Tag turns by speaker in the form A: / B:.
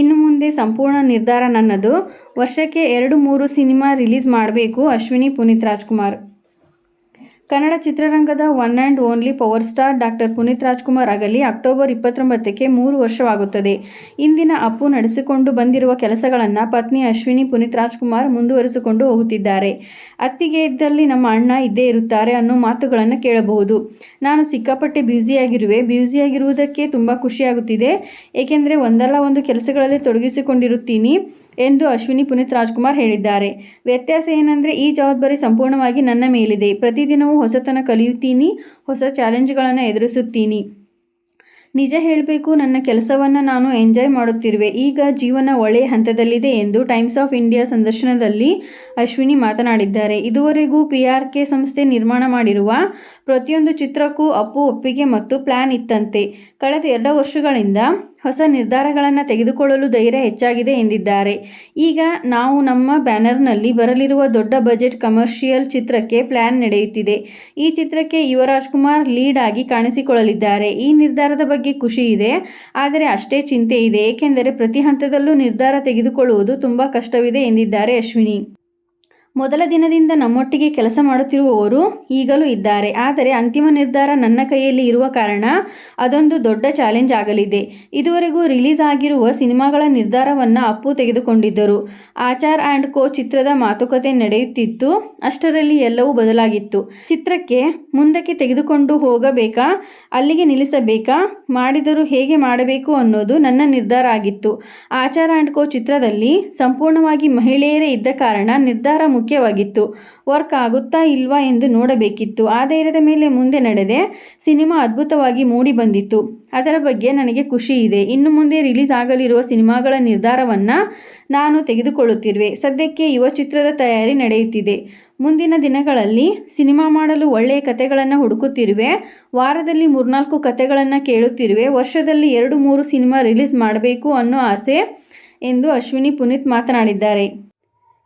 A: ಇನ್ನು ಮುಂದೆ ಸಂಪೂರ್ಣ ನಿರ್ಧಾರ ನನ್ನದು. ವರ್ಷಕ್ಕೆ ಎರಡು ಮೂರು ಸಿನಿಮಾ ರಿಲೀಸ್ ಮಾಡಬೇಕು. ಅಶ್ವಿನಿ ಪುನೀತ್ ರಾಜ್ಕುಮಾರ್. ಕನ್ನಡ ಚಿತ್ರರಂಗದ one and only power star doctor Puneeth Rajkumar ಆಗಲಿ ಅಕ್ಟೋಬರ್ ಇಪ್ಪತ್ತೊಂಬತ್ತಕ್ಕೆ ಮೂರು ವರ್ಷವಾಗುತ್ತದೆ. ಇಂದಿನ ಅಪ್ಪು ನಡೆಸಿಕೊಂಡು ಬಂದಿರುವ ಕೆಲಸಗಳನ್ನು ಪತ್ನಿ ಅಶ್ವಿನಿ ಪುನೀತ್ ರಾಜ್ಕುಮಾರ್ ಮುಂದುವರಿಸಿಕೊಂಡು ಹೋಗುತ್ತಿದ್ದಾರೆ. ಅತ್ತಿಗೆ ಇದ್ದಲ್ಲಿ ನಮ್ಮ ಅಣ್ಣ ಇದ್ದೇ ಇರುತ್ತಾರೆ ಅನ್ನೋ ಮಾತುಗಳನ್ನು ಕೇಳಬಹುದು. ನಾನು ಸಿಕ್ಕಾಪಟ್ಟೆ ಬ್ಯೂಸಿಯಾಗಿರುವೆ. ಬ್ಯೂಸಿಯಾಗಿರುವುದಕ್ಕೆ ತುಂಬ ಖುಷಿಯಾಗುತ್ತಿದೆ. ಏಕೆಂದರೆ ಒಂದಲ್ಲ ಒಂದು ಕೆಲಸಗಳಲ್ಲಿ ತೊಡಗಿಸಿಕೊಂಡಿರುತ್ತೀನಿ. ಎಂದು ಅಶ್ವಿನಿ ಪುನೀತ್ ರಾಜ್ಕುಮಾರ್ ಹೇಳಿದ್ದಾರೆ. ವ್ಯತ್ಯಾಸ ಏನಂದರೆ ಈ ಜವಾಬ್ದಾರಿ ಸಂಪೂರ್ಣವಾಗಿ ನನ್ನ ಮೇಲಿದೆ. ಪ್ರತಿದಿನವೂ ಹೊಸತನ ಕಲಿಯುತ್ತೀನಿ, ಹೊಸ ಚಾಲೆಂಜ್ಗಳನ್ನು ಎದುರಿಸುತ್ತೀನಿ. ನಿಜ ಹೇಳಬೇಕು, ನನ್ನ ಕೆಲಸವನ್ನು ನಾನು ಎಂಜಾಯ್ ಮಾಡುತ್ತಿರುವೆ. ಈಗ ಜೀವನ ಒಳ್ಳೆಯ ಹಂತದಲ್ಲಿದೆ ಎಂದು ಟೈಮ್ಸ್ ಆಫ್ ಇಂಡಿಯಾ ಸಂದರ್ಶನದಲ್ಲಿ ಅಶ್ವಿನಿ ಮಾತನಾಡಿದ್ದಾರೆ. ಇದುವರೆಗೂ ಪಿ ಆರ್ ಕೆ ಸಂಸ್ಥೆ ನಿರ್ಮಾಣ ಮಾಡಿರುವ ಪ್ರತಿಯೊಂದು ಚಿತ್ರಕ್ಕೂ ಅಪ್ಪು, ಒಪ್ಪಿಗೆ ಮತ್ತು ಪ್ಲ್ಯಾನ್ ಇತ್ತಂತೆ. ಕಳೆದ ಎರಡು ವರ್ಷಗಳಿಂದ ಹೊಸ ನಿರ್ಧಾರಗಳನ್ನು ತೆಗೆದುಕೊಳ್ಳಲು ಧೈರ್ಯ ಹೆಚ್ಚಾಗಿದೆ ಎಂದಿದ್ದಾರೆ. ಈಗ ನಾವು ನಮ್ಮ ಬ್ಯಾನರ್ನಲ್ಲಿ ಬರಲಿರುವ ದೊಡ್ಡ ಬಜೆಟ್ ಕಮರ್ಷಿಯಲ್ ಚಿತ್ರಕ್ಕೆ ಪ್ಲ್ಯಾನ್ ನಡೆಯುತ್ತಿದೆ. ಈ ಚಿತ್ರಕ್ಕೆ ಯುವರಾಜ್ ಕುಮಾರ್ ಲೀಡ್ ಆಗಿ ಕಾಣಿಸಿಕೊಳ್ಳಲಿದ್ದಾರೆ. ಈ ನಿರ್ಧಾರದ ಬಗ್ಗೆ ಖುಷಿ ಇದೆ. ಆದರೆ ಅಷ್ಟೇ ಚಿಂತೆ ಇದೆ. ಏಕೆಂದರೆ ಪ್ರತಿ ಹಂತದಲ್ಲೂ ನಿರ್ಧಾರ ತೆಗೆದುಕೊಳ್ಳುವುದು ತುಂಬ ಕಷ್ಟವಿದೆ ಎಂದಿದ್ದಾರೆ ಅಶ್ವಿನಿ. ಮೊದಲ ದಿನದಿಂದ ನಮ್ಮೊಟ್ಟಿಗೆ ಕೆಲಸ ಮಾಡುತ್ತಿರುವವರು ಈಗಲೂ ಇದ್ದಾರೆ. ಆದರೆ ಅಂತಿಮ ನಿರ್ಧಾರ ನನ್ನ ಕೈಯಲ್ಲಿ ಇರುವ ಕಾರಣ ಅದೊಂದು ದೊಡ್ಡ ಚಾಲೆಂಜ್ ಆಗಲಿದೆ. ಇದುವರೆಗೂ ರಿಲೀಸ್ ಆಗಿರುವ ಸಿನಿಮಾಗಳ ನಿರ್ಧಾರವನ್ನು ಅಪ್ಪು ತೆಗೆದುಕೊಂಡಿದ್ದರು. ಆಚಾರ್ ಆ್ಯಂಡ್ ಕೋ ಚಿತ್ರದ ಮಾತುಕತೆ ನಡೆಯುತ್ತಿತ್ತು. ಅಷ್ಟರಲ್ಲಿ ಎಲ್ಲವೂ ಬದಲಾಗಿತ್ತು. ಚಿತ್ರಕ್ಕೆ ಮುಂದಕ್ಕೆ ತೆಗೆದುಕೊಂಡು ಹೋಗಬೇಕಾ, ಅಲ್ಲಿಗೆ ನಿಲ್ಲಿಸಬೇಕಾ, ಮಾಡಿದರೂ ಹೇಗೆ ಮಾಡಬೇಕು ಅನ್ನೋದು ನನ್ನ ನಿರ್ಧಾರ ಆಗಿತ್ತು. ಆಚಾರ್ ಆ್ಯಂಡ್ ಕೋ ಚಿತ್ರದಲ್ಲಿ ಸಂಪೂರ್ಣವಾಗಿ ಮಹಿಳೆಯರೇ ಇದ್ದ ಕಾರಣ ನಿರ್ಧಾರ ಮುಖ್ಯವಾಗಿತ್ತು. ವರ್ಕ್ ಆಗುತ್ತಾ ಇಲ್ವಾ ಎಂದು ನೋಡಬೇಕಿತ್ತು. ಆ ಧೈರ್ಯದ ಮೇಲೆ ಮುಂದೆ ನಡೆದೆ. ಸಿನಿಮಾ ಅದ್ಭುತವಾಗಿ ಮೂಡಿ ಬಂದಿತ್ತು. ಅದರ ಬಗ್ಗೆ ನನಗೆ ಖುಷಿ ಇದೆ. ಇನ್ನು ಮುಂದೆ ರಿಲೀಸ್ ಆಗಲಿರುವ ಸಿನಿಮಾಗಳ ನಿರ್ಧಾರವನ್ನು ನಾನು ತೆಗೆದುಕೊಳ್ಳುತ್ತಿರುವೆ. ಸದ್ಯಕ್ಕೆ ಯುವ ಚಿತ್ರದ ತಯಾರಿ ನಡೆಯುತ್ತಿದೆ. ಮುಂದಿನ ದಿನಗಳಲ್ಲಿ ಸಿನಿಮಾ ಮಾಡಲು ಒಳ್ಳೆಯ ಕತೆಗಳನ್ನು ಹುಡುಕುತ್ತಿರುವೆ. ವಾರದಲ್ಲಿ ಮೂರ್ನಾಲ್ಕು ಕತೆಗಳನ್ನು ಕೇಳುತ್ತಿರುವೆ. ವರ್ಷದಲ್ಲಿ ಎರಡು ಮೂರು ಸಿನಿಮಾ ರಿಲೀಸ್ ಮಾಡಬೇಕು ಅನ್ನೋ ಆಸೆ ಎಂದು ಅಶ್ವಿನಿ ಪುನೀತ್ ಮಾತನಾಡಿದ್ದಾರೆ.